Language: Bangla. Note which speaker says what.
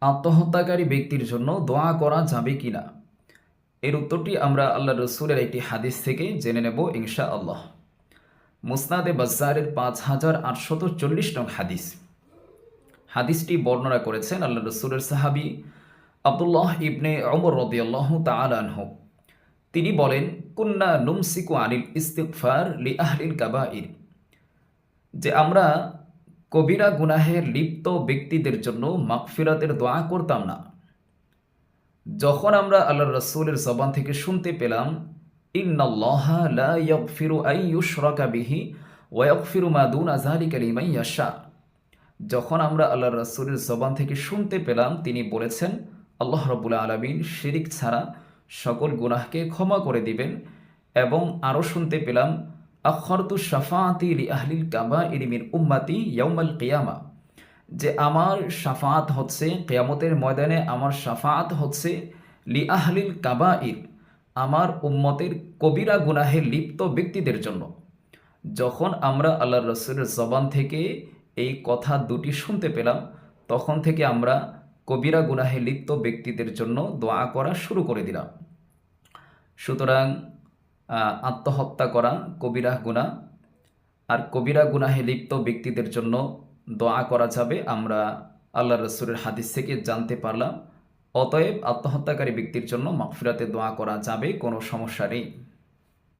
Speaker 1: আত্মহত্যাকারী ব্যক্তির জন্য দোয়া করা যাবে কি না এর উত্তরটি আমরা আল্লাহ রসুলের একটি হাদিস থেকে জেনে নেব ইনশা আল্লাহ মুসনাদে বাজারের পাঁচ হাজার আটশত চল্লিশ নং হাদিস। হাদিসটি বর্ণনা করেছেন আল্লাহ রসুলের সাহাবি আবদুল্লাহ ইবনে অমর রদিয়াল্লাহ তালানহ তিনি বলেন, কুন্না নুমসিকু আনিল ইস্তিকফার লি আহলিল কাবাইর। যে আমরা কবিরা গুনাহে লিপ্ত ব্যক্তিদের জন্য মাগফিরাতের দোয়া করতাম না। যখন আমরা আল্লাহ রসুলের জবান থেকে শুনতে পেলাম, ইন্নাল্লাহা লা ইয়াগফিরু আই ইউশরাকা বিহি ওয়া ইয়াগফিরু মা ইয়াশা। যখন আমরা আল্লাহ রসুলের জবান থেকে শুনতে পেলাম, তিনি বলেছেন, আল্লাহ রবুল্লা আলমিন শিরিক ছাড়া সকল গুনাহকে ক্ষমা করে দিবেন এবং আরও শুনতে পেলাম আখরতু শাফাতি লি আহলিল কাবা ইরিমিন উম্মাতি ইয়াউমাল কিয়ামা যে আমার শাফাত হচ্ছে, কেয়ামতের ময়দানে আমার শাফাত হচ্ছে লি আহলিল কাবাইর, আমার উম্মতের কবিরা গুনাহে লিপ্ত ব্যক্তিদের জন্য। যখন আমরা আল্লাহ রসুলের জবান থেকে এই কথা দুটি শুনতে পেলাম, তখন থেকে আমরা কবিরা গুনাহে লিপ্ত ব্যক্তিদের জন্য দোয়া করা শুরু করে দিলাম। সুতরাং আত্মহত্যা করা, কবিরা গুণা। আর কবিরা গুনাহে লিপ্ত ব্যক্তিদের জন্য দোয়া করা যাবে। আমরা আল্লাহ রসুরের হাদিস থেকে জানতে পারলাম। অতএব আত্মহত্যাকারী ব্যক্তির জন্য মাগফিরাতে দোয়া করা যাবে, কোনো সমস্যা নেই।